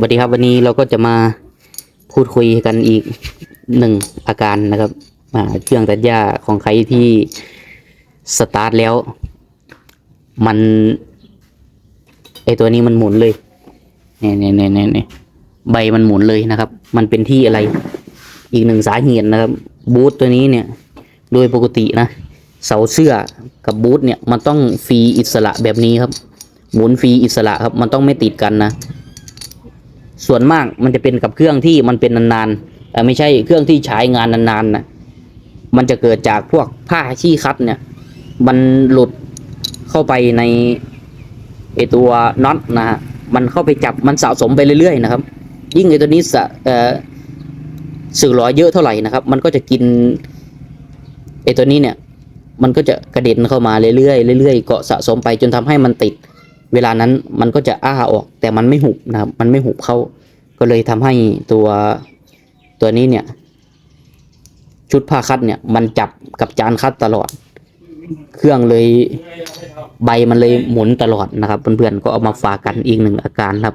สวัสดีครับวันนี้เราก็จะมาพูดคุยกันอีกหนึ่งอาการนะครับอ่าเครื่องตัดหญ้าของใครที่สตาร์ทแล้ว มันไอตัวนี้มันหมุนเลยเนี่ยเนี่ยเนี่ยเนี่ยเนี่ยใบมันหมุนเลยนะครับ มันเป็นที่อะไร อีกหนึ่งสาเหตุนะครับ บูทตัวนี้เนี่ย โดยปกตินะ เสาเสื้อกับบูทเนี่ยมันต้องฟรีอิสระแบบนี้ครับ หมุนฟรีอิสระครับ มันต้องไม่ติดกันนะ ส่วนมากมันจะเป็นกับเครื่องที่มันเป็นนานๆแต่ไม่ใช่เครื่องที่ใช้งานนานๆนะมันจะเกิดจากพวกผ้าขี้คัดเนี่ย มันหลุดเข้าไปในไอตัวน็อตนะฮะมันเข้าไปจับมันสะสมไปเรื่อยๆนะครับ ยิ่งไอตัวนี้สะเอ่อสื่อร้อยเยอะเท่าไหร่นะครับ มันก็จะกินไอตัวนี้เนี่ย มันก็จะกระเด็นเข้ามาเรื่อยๆเรื่อยๆเกาะสะสมไปจนทำให้มันติด เวลานั้นมันก็จะอ้าออกแต่มันไม่หุบนะครับ มันไม่หุบเข้า ก็เลยทำให้ตัวตัวนี้เนี่ย ชุดผ้าคัดเนี่ย มันจับกับจานคัดตลอด เครื่องเลยใบมันเลยหมุนตลอดนะครับเพื่อนๆก็เอามาฝากกันอีกหนึ่งอาการครับ